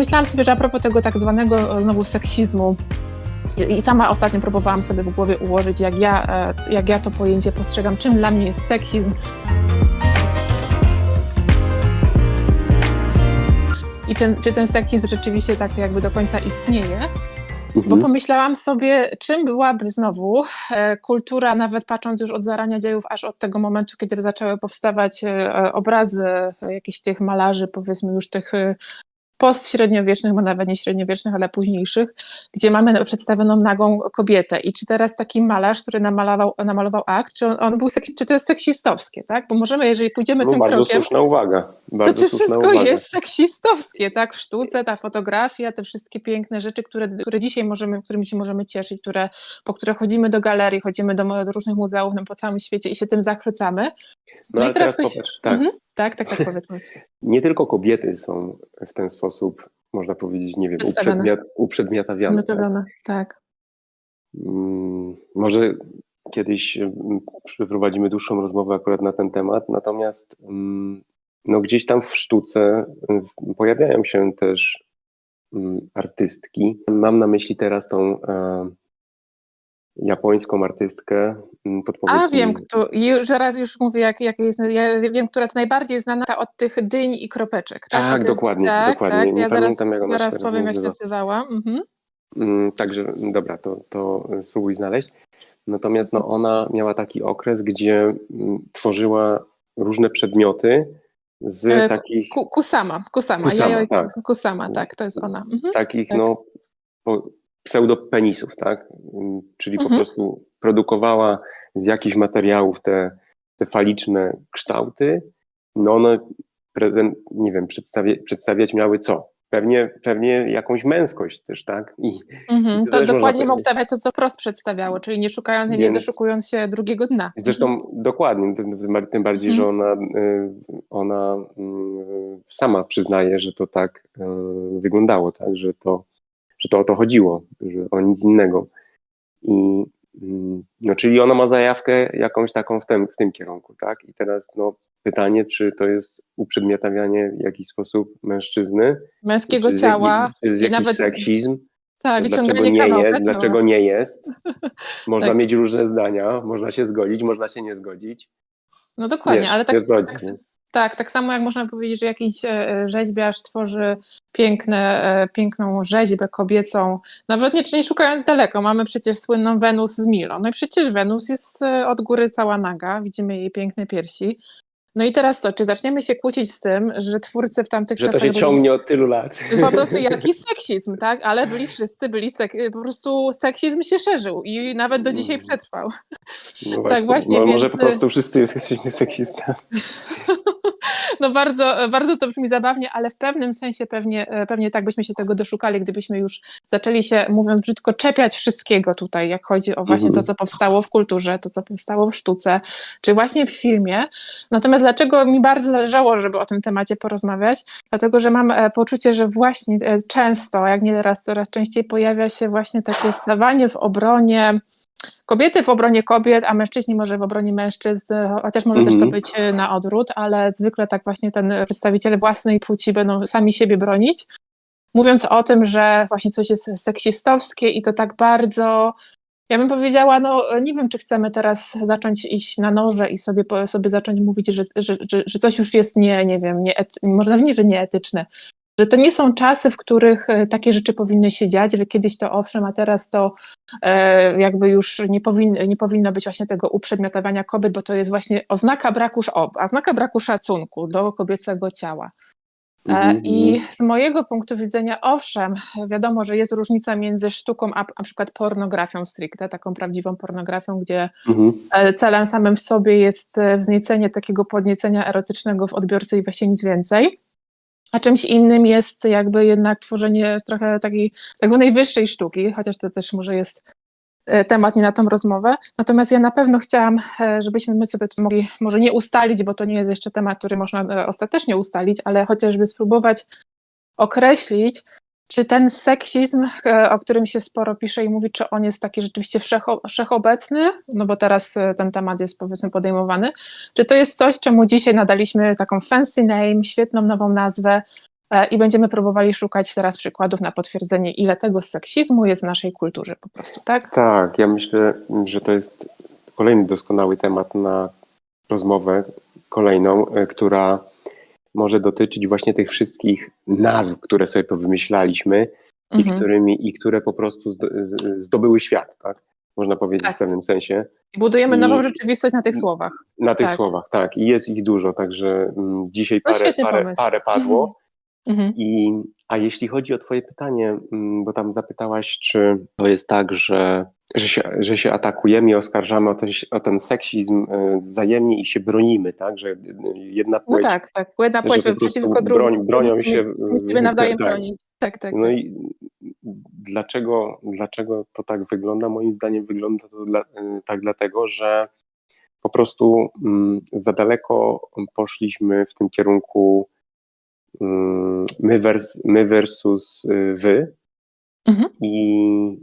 pomyślałam sobie, że a propos tego tak zwanego e, znowu seksizmu, i sama ostatnio próbowałam sobie w głowie ułożyć, jak ja, e, jak ja to pojęcie postrzegam, czym dla mnie jest seksizm. I czy, czy ten seksizm rzeczywiście tak jakby do końca istnieje? Bo Mhm. pomyślałam sobie, czym byłaby znowu e, kultura, nawet patrząc już od zarania dziejów, aż od tego momentu, kiedy zaczęły powstawać obrazy jakichś tych malarzy, powiedzmy już tych postśredniowiecznych, bo nawet nie średniowiecznych, ale późniejszych, gdzie mamy przedstawioną nagą kobietę. I czy teraz taki malarz, który namalował, namalował akt, czy on, on był seksist, czy to jest seksistowskie, tak? Bo możemy, jeżeli pójdziemy No, tym bardzo krokiem, słuszna uwaga. to Bardzo czy słuszna wszystko uwaga. jest seksistowskie, tak? W sztuce, ta fotografia, te wszystkie piękne rzeczy, które, które dzisiaj możemy, którymi się możemy cieszyć, które, po które chodzimy do galerii, chodzimy do, do różnych muzeów no, po całym świecie i się tym zachwycamy. No, No i teraz teraz coś- popatrz, tak, Mhm. Tak, tak, tak powiedzmy. nie tylko kobiety są w ten sposób, można powiedzieć, nie wiem, Wystawione. uprzedmiot, uprzedmiotawiane. Tak? Tak. Mm, Może kiedyś mm, przeprowadzimy dłuższą rozmowę akurat na ten temat, natomiast mm, no gdzieś tam w sztuce pojawiają się też artystki. Mam na myśli teraz tą e, japońską artystkę. mm, Podpowiedz A mi. wiem, kto, już raz już mówię, jak, jak jest, ja wiem, która to najbardziej znana ta od tych dyń i kropeczek. Tak, Tak, dokładnie, tak, dokładnie. Tak, Nie ja zaraz, pamiętam, jak ona się zaraz powiem, jak się nazywa. nazywała. Mhm. Mm, Także, dobra, to, to spróbuj znaleźć. Natomiast no, ona miała taki okres, gdzie mm, tworzyła różne przedmioty z E, takich, Ku, kusama, kusama, Kusama, Yayoi tak. Kusama, tak, to jest ona. z Mhm. takich tak. no, po- pseudopenisów, tak? Mm, Czyli po Mhm. prostu produkowała z jakichś materiałów te, te faliczne kształty. No one, nie wiem, przedstawiać miały co? Pewnie, pewnie jakąś męskość też, tak? I, Mhm. to To można dokładnie stawiać to, co prost przedstawiało, czyli nie szukając, nie Więc- doszukując się drugiego dna. Zresztą dokładnie, tym- bardziej, że ona, y, ona y, sama przyznaje, że to tak y, wyglądało, tak, że to, że to o to chodziło, że o nic innego. I mm, no, czyli ona ma zajawkę jakąś taką w tym, w tym kierunku, tak? I teraz no, pytanie, czy to jest uprzedmiotawianie w jakiś sposób mężczyzny, Męskiego ciała czy i jakiś nawet seksizm, tak, dlaczego nie, kawałka jest, dlaczego nie jest. Można Tak. mieć różne zdania, można się zgodzić, można się nie zgodzić. No dokładnie, Wiesz, ale tak, chodzi, tak? Tak, tak samo jak można powiedzieć, że jakiś e, rzeźbiarz tworzy piękne, e, piękną rzeźbę kobiecą, nawet nie, nie szukając daleko, mamy przecież słynną Wenus z Milo. No i przecież Wenus jest e, od góry cała naga, widzimy jej piękne piersi. No i teraz to, czy zaczniemy się kłócić z tym, że twórcy w tamtych Że to czasach się byli- ciągnie od tylu lat. To po prostu jakiś seksizm, tak? Ale byli wszyscy, byli sek- po prostu seksizm się szerzył i nawet do dzisiaj Mm. przetrwał. No tak właśnie, no, Może więc- po prostu wszyscy jesteśmy seksistami. No bardzo, bardzo to brzmi zabawnie, ale w pewnym sensie pewnie, pewnie tak byśmy się tego doszukali, gdybyśmy już zaczęli się, mówiąc brzydko, czepiać wszystkiego tutaj, jak chodzi o właśnie Mhm. to, co powstało w kulturze, to, co powstało w sztuce, czy właśnie w filmie. Natomiast dlaczego mi bardzo zależało, żeby o tym temacie porozmawiać? Dlatego, że mam e, poczucie, że właśnie e, często, jak nie teraz, coraz częściej pojawia się właśnie takie stawanie w obronie kobiety w obronie kobiet, a mężczyźni może w obronie mężczyzn, chociaż może też to Mhm. być e, na odwrót, ale zwykle tak właśnie ten przedstawiciele własnej płci będą sami siebie bronić, mówiąc o tym, że właśnie coś jest seksistowskie i to tak bardzo, ja bym powiedziała, no nie wiem, czy chcemy teraz zacząć iść na noże i sobie, sobie zacząć mówić, że, że, że, że coś już jest nie, nie wiem, nie, może nawet nie, że nieetyczne, że to nie są czasy, w których e, takie rzeczy powinny się dziać, że kiedyś to owszem, a teraz to e, jakby już nie, powin, nie powinno być właśnie tego uprzedmiotowania kobiet, bo to jest właśnie oznaka braku, oznaka braku szacunku do kobiecego ciała. E, Mhm, I z mojego punktu widzenia, owszem, wiadomo, że jest różnica między sztuką a na przykład pornografią stricte, taką prawdziwą pornografią, gdzie Mhm. celem samym w sobie jest wzniecenie takiego podniecenia erotycznego w odbiorcy i właśnie nic więcej. A czymś innym jest jakby jednak tworzenie trochę takiej tak zwanej wyższej sztuki, chociaż to też może jest e, temat nie na tą rozmowę. Natomiast ja na pewno chciałam, e, żebyśmy my sobie tu mogli może nie ustalić, bo to nie jest jeszcze temat, który można e, ostatecznie ustalić, ale chociażby spróbować określić, czy ten seksizm, e, o którym się sporo pisze i mówi, czy on jest taki rzeczywiście wszecho, wszechobecny, no bo teraz e, ten temat jest powiedzmy podejmowany, czy to jest coś, czemu dzisiaj nadaliśmy taką fancy name, świetną nową nazwę, E, I będziemy próbowali szukać teraz przykładów na potwierdzenie, ile tego seksizmu jest w naszej kulturze po prostu, tak? Tak, ja myślę, że to jest kolejny doskonały temat na rozmowę kolejną, która może dotyczyć właśnie tych wszystkich nazw, które sobie wymyślaliśmy i, Mhm. którymi, i które po prostu zdobyły świat, tak? Można powiedzieć Tak. w pewnym sensie. I budujemy I- nową rzeczywistość na tych słowach. Na tych Tak. słowach, tak. I jest ich dużo, także mm, dzisiaj No parę, parę, parę padło. Mhm. I, a jeśli chodzi o Twoje pytanie, mm, bo tam zapytałaś, czy to jest tak, że, że, się, że się atakujemy i oskarżamy o ten, o ten seksizm y, wzajemnie i się bronimy, tak? Że jedna No płeć. tak, tak. Jedna płeć przeciwko broń- drugiej. bronią się, Musimy nawzajem tak. bronić. Tak, tak. No tak. i dlaczego, dlaczego to tak wygląda? Moim zdaniem wygląda to dla, y, tak dlatego, że po prostu mm, za daleko poszliśmy w tym kierunku mm, my, vers, my versus y, wy Mhm. i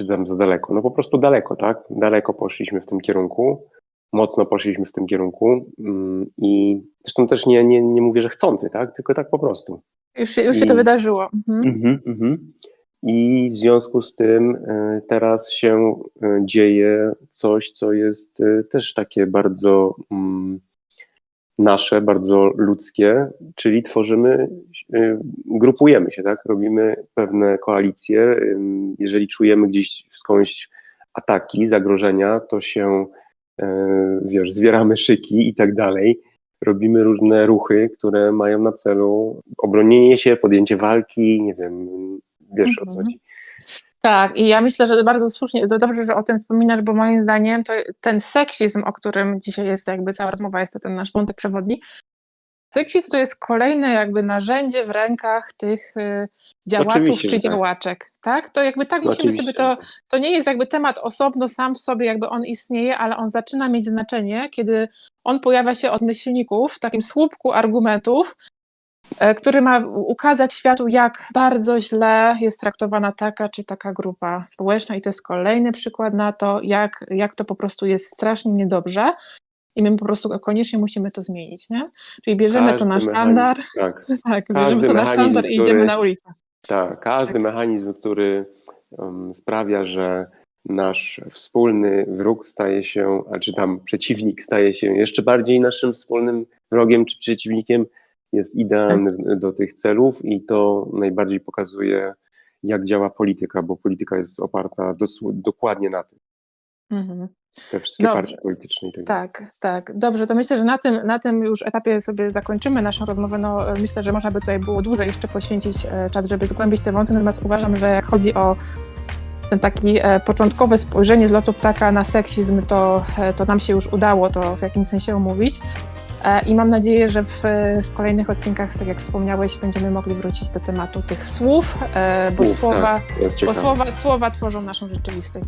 czy tam za daleko? No po prostu daleko, tak? Daleko poszliśmy w tym kierunku, mocno poszliśmy w tym kierunku mm, i zresztą też nie, nie, nie mówię, że chcący, tak? Tylko tak po prostu. Już, się- już się to I- wydarzyło. Mhm. Mhm, mhm. I w związku z tym e, teraz się e, dzieje coś, co jest e, też takie bardzo mm, nasze, bardzo ludzkie, czyli tworzymy, e, grupujemy się, tak? Robimy pewne koalicje. Jeżeli czujemy gdzieś skądś ataki, zagrożenia, to się e, wiesz, zwieramy szyki i tak dalej. Robimy różne ruchy, które mają na celu obronienie się, podjęcie walki, nie wiem, wiesz o co Mhm. chodzi. Tak, i ja myślę, że bardzo słusznie, to dobrze, że o tym wspominasz, bo moim zdaniem to ten seksizm, o którym dzisiaj jest jakby cała rozmowa, jest to ten nasz wątek przewodni. Seksizm to jest kolejne jakby narzędzie w rękach tych y, działaczów Oczywiście, czy tak. działaczek, tak? To jakby tak musimy oczywiście, sobie to, tak. to nie jest jakby temat osobno sam w sobie, jakby on istnieje, ale on zaczyna mieć znaczenie, kiedy on pojawia się od myślników w takim słupku argumentów, który ma ukazać światu, jak bardzo źle jest traktowana taka czy taka grupa społeczna i to jest kolejny przykład na to, jak, jak to po prostu jest strasznie niedobrze i my po prostu koniecznie musimy to zmienić, nie? Czyli bierzemy to Każdy na mechanizm, sztandar, Tak, tak, bierzemy to na sztandar i idziemy na ulicę. tak. Każdy Tak. mechanizm, który um, sprawia, że nasz wspólny wróg staje się, a czy tam przeciwnik staje się jeszcze bardziej naszym wspólnym wrogiem czy przeciwnikiem, jest idealny do tych celów i to najbardziej pokazuje, jak działa polityka, bo polityka jest oparta dokładnie na tym. Mhm. Te wszystkie Dobrze. partie polityczne i tak. Tak, tak. Dobrze, to myślę, że na tym, na tym już etapie sobie zakończymy naszą rozmowę. No, myślę, że można by tutaj było dłużej jeszcze poświęcić e, czas, żeby zgłębić te wątki, natomiast uważam, że jak chodzi o ten taki e, początkowe spojrzenie z lotu ptaka na seksizm, to, e, to nam się już udało to w jakimś sensie omówić. E, I mam nadzieję, że w, w kolejnych odcinkach, tak jak wspomniałeś, będziemy mogli wrócić do tematu tych słów, e, bo Słów, słowa, tak, bo słowa, słowa tworzą naszą rzeczywistość.